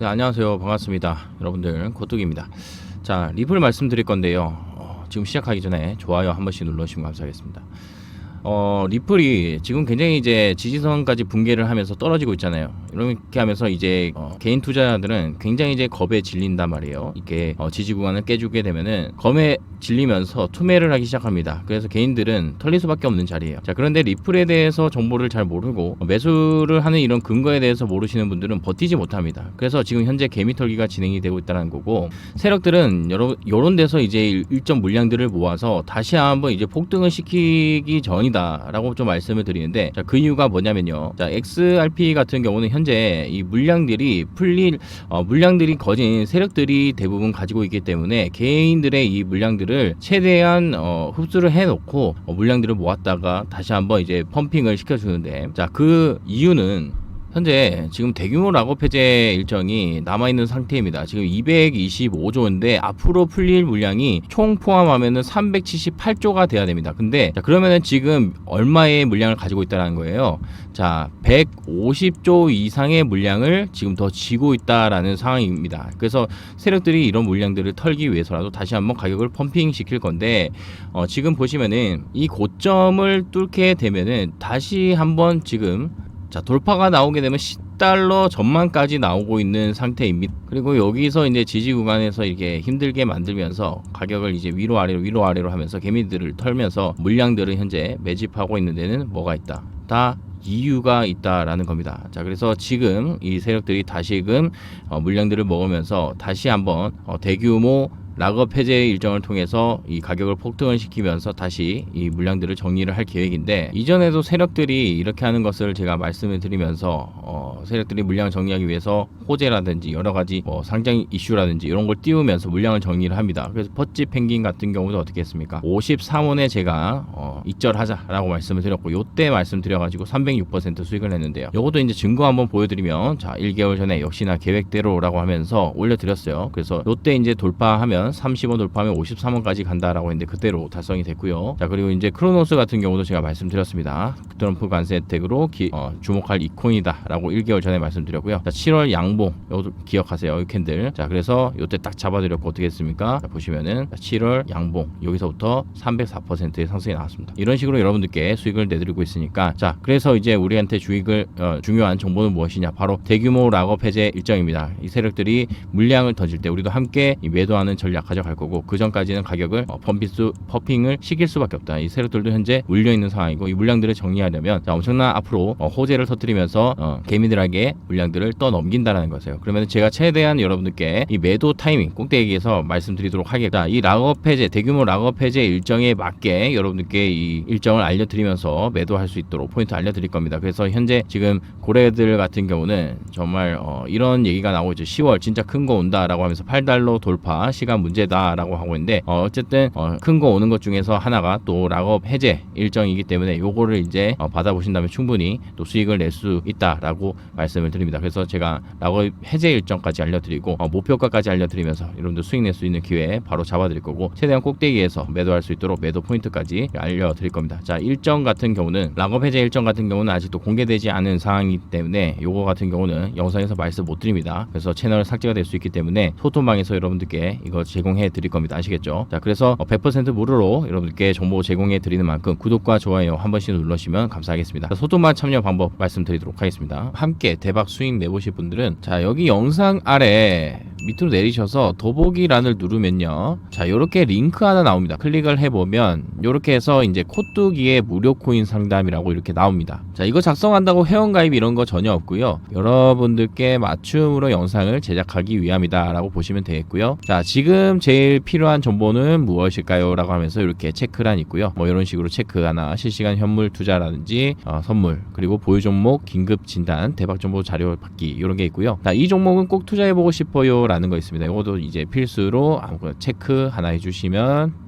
네, 안녕하세요. 반갑습니다. 여러분들, 고뚝입니다. 자, 리플 말씀드릴 건데요. 어, 지금 시작하기 전에 좋아요 한 번씩 눌러주시면 감사하겠습니다. 어, 리플이 지금 굉장히 이제 지지선까지 붕괴를 하면서 떨어지고 있잖아요. 이렇게 하면서 이제 어, 개인 투자자들은 굉장히 이제 겁에 질린단 말이에요. 이게 어, 지지 구간을 깨주게 되면은 검에 질리면서 투매를 하기 시작합니다. 그래서 개인들은 털릴 수밖에 없는 자리예요. 자, 그런데 리플에 대해서 정보를 잘 모르고 매수를 하는 이런 근거에 대해서 모르시는 분들은 버티지 못합니다. 그래서 지금 현재 개미 털기가 진행이 되고 있다는 거고 세력들은 여러 요런 데서 이제 일- 일정 물량들을 모아서 다시 한번 이제 폭등을 시키기 전이다 라고 좀 말씀을 드리는데 자, 그 이유가 뭐냐면요. 자, XRP 같은 경우는 현재 이 물량들이 풀릴 어, 물량들이 거진 세력들이 대부분 가지고 있기 때문에 개인들의 이 물량들을 최대한 어, 흡수를 해놓고 어, 물량들을 모았다가 다시 한번 이제 펌핑을 시켜주는데 자 그 이유는 현재 지금 대규모 락업 해제 일정이 남아있는 상태입니다. 지금 225조인데 앞으로 풀릴 물량이 총 포함하면은 378조가 돼야 됩니다. 근데 자, 그러면은 지금 얼마의 물량을 가지고 있다는 거예요. 자, 150조 이상의 물량을 지금 더 쥐고 있다라는 상황입니다. 그래서 세력들이 이런 물량들을 털기 위해서라도 다시 한번 가격을 펌핑 시킬 건데 어, 지금 보시면은 이 고점을 뚫게 되면은 다시 한번 지금 자 돌파가 나오게 되면 10달러 전망까지 나오고 있는 상태입니다. 그리고 여기서 이제 지지 구간에서 이렇게 힘들게 만들면서 가격을 이제 위로 아래로 위로 아래로 하면서 개미들을 털면서 물량들을 현재 매집하고 있는 데는 뭐가 있다. 다 이유가 있다라는 겁니다. 자, 그래서 지금 이 세력들이 다시금 어, 물량들을 먹으면서 다시 한번 어, 대규모 락업 해제 일정을 통해서 이 가격을 폭등을 시키면서 다시 이 물량들을 정리를 할 계획인데 이전에도 세력들이 이렇게 하는 것을 제가 말씀을 드리면서 어, 세력들이 물량 정리하기 위해서 호재라든지 여러 가지 뭐 상장 이슈라든지 이런 걸 띄우면서 물량을 정리를 합니다. 그래서 퍼치 펭귄 같은 경우도 어떻게 했습니까? 53원에 제가 어, 익절하자라고 말씀을 드렸고 요때 말씀드려가지고 306% 수익을 냈는데요. 요것도 이제 증거 한번 보여드리면 자 1개월 전에 역시나 계획대로라고 하면서 올려드렸어요. 그래서 요때 이제 돌파하면 30원 돌파하면 53원까지 간다라고 했는데 그대로 달성이 됐고요. 자 그리고 이제 크로노스 같은 경우도 제가 말씀드렸습니다. 트럼프 관세 혜택으로 기- 어, 주목할 이콘이다라고 1개월 전에 말씀드렸고요. 자 7월 양봉 요것도 기억하세요. 이 캔들. 자 그래서 요때 딱 잡아드렸고 어떻게 했습니까? 자, 보시면은 7월 양봉 여기서부터 304%의 상승이 나왔습니다. 이런 식으로 여러분들께 수익을 내드리고 있으니까 자 그래서 이제 우리한테 주익을 어, 중요한 정보는 무엇이냐 바로 대규모 락업 해제 일정입니다. 이 세력들이 물량을 던질 때 우리도 함께 이 매도하는 전략 가져갈 거고 그 전까지는 가격을 어, 펌피스 퍼핑을 시킬 수밖에 없다. 이 세력들도 현재 물려 있는 상황이고 이 물량들을 정리하려면 자, 엄청난 앞으로 어, 호재를 터뜨리면서 어, 개미들에게 물량들을 떠넘긴다라는 것이에요. 그러면 제가 최대한 여러분들께 이 매도 타이밍 꼭대기에서 말씀드리도록 하겠다. 이 락업 해제 대규모 락업 해제 일정에 맞게 여러분들께 이 일정을 알려드리면서 매도할 수 있도록 포인트 알려드릴 겁니다. 그래서 현재 지금 고래들 같은 경우는 정말 어, 이런 얘기가 나오고 있죠. 10월 진짜 큰 거 온다라고 하면서 8달러 돌파 시간 문제다라고 하고 있는데 어, 어쨌든 큰거 오는 것 중에서 하나가 또 락업 해제 일정이기 때문에 요거를 이제 어, 받아보신다면 충분히 또 수익을 낼 수 있다라고 말씀을 드립니다. 그래서 제가 락업 해제 일정까지 알려드리고 어, 목표가까지 알려드리면서 여러분들 수익 낼 수 있는 기회 바로 잡아드릴 거고 최대한 꼭대기에서 매도할 수 있도록 매도 포인트까지 알려드릴 겁니다. 자 일정 같은 경우는 락업 해제 일정 같은 경우는 아직도 공개되지 않은 상황이기 때문에 요거 같은 경우는 영상에서 말씀 못 드립니다. 그래서 채널 삭제가 될 수 있기 때문에 소통방에서 여러분들께 이거 제공해 드릴 겁니다. 아시겠죠? 자 그래서 어, 100% 무료로 여러분들께 정보 제공해 드리는 만큼 구독과 좋아요 한 번씩 눌러주시면 감사하겠습니다. 자, 소통방 참여 방법 말씀드리도록 하겠습니다. 함께 대박 수익 내보실 분들은 자 여기 영상 아래 밑으로 내리셔서 더보기란을 누르면요. 자, 이렇게 링크 하나 나옵니다. 클릭을 해보면 이렇게 해서 이제 코뚜기의 무료 코인 상담이라고 이렇게 나옵니다. 자, 이거 작성한다고 회원가입 이런 거 전혀 없고요. 여러분들께 맞춤으로 영상을 제작하기 위함이다라고 보시면 되겠고요. 자, 지금 제일 필요한 정보는 무엇일까요? 라고 하면서 이렇게 체크란 있고요. 뭐 이런 식으로 체크 하나, 실시간 현물 투자라든지 어, 선물, 그리고 보유 종목, 긴급 진단, 대박 정보 자료 받기 이런 게 있고요. 자, 이 종목은 꼭 투자해보고 싶어요 라는 거 있습니다. 이것도 이제 필수로 아무거나 체크 하나 해주시면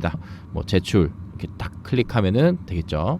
뭐 제출 이렇게 딱 클릭하면은 되겠죠.